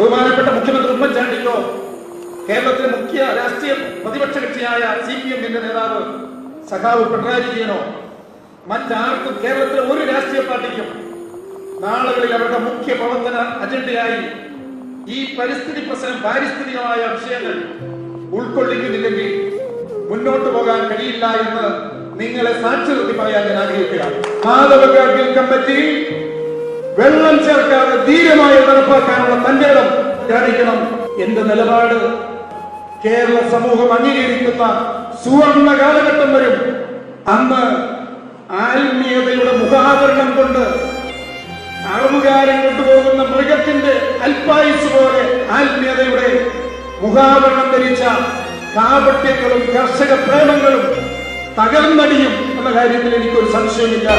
ബഹുമാനപ്പെട്ട മുഖ്യമന്ത്രി ഉമ്മൻചാണ്ടിക്കോ കേരളത്തിലെ മുഖ്യ രാഷ്ട്രീയ പ്രതിപക്ഷ കക്ഷിയായ സി പി എമ്മിന്റെ നേതാവ് സഖാവ് പിണറായി വിജയനോ മറ്റാർക്കും കേരളത്തിലെ ഒരു രാഷ്ട്രീയ പാർട്ടിക്കും നാളുകളിൽ അവരുടെ മുഖ്യ പ്രവർത്തന അജണ്ടയായി ഈ പരിസ്ഥിതി പ്രശ്നം പാരിസ്ഥിതികമായ വിഷയങ്ങൾ ഉൾക്കൊള്ളിക്കുന്നില്ലെങ്കിൽ മുന്നോട്ട് പോകാൻ കഴിയില്ല എന്ന് നിങ്ങളെ സാക്ഷി നിർത്തി പറയാൻ ഞാൻ ആഗ്രഹിക്കുകയാണ്. മാധവ കമ്മിറ്റി വെള്ളം ചേർക്കാതെ നടപ്പാക്കാനുള്ള തന്റെ ഇടം കാണിക്കണം എന്റെ നിലപാട്? കേരള സമൂഹം അംഗീകരിക്കുന്ന സുവർണ കാലഘട്ടം വരും. അന്ന് ആത്മീയതയുടെ മുഖാവരണം കൊണ്ട് അറുമുകാരൻ കൊണ്ടുപോകുന്ന മൃഗത്തിന്റെ അൽപായുസ് പോലെ ആത്മീയതയുടെ മുഖാവരണം ധരിച്ച കാപട്യങ്ങളും കർഷക പ്രേമങ്ങളും തകർന്നടിയും എന്ന കാര്യത്തിൽ എനിക്കൊരു സംശയമില്ല.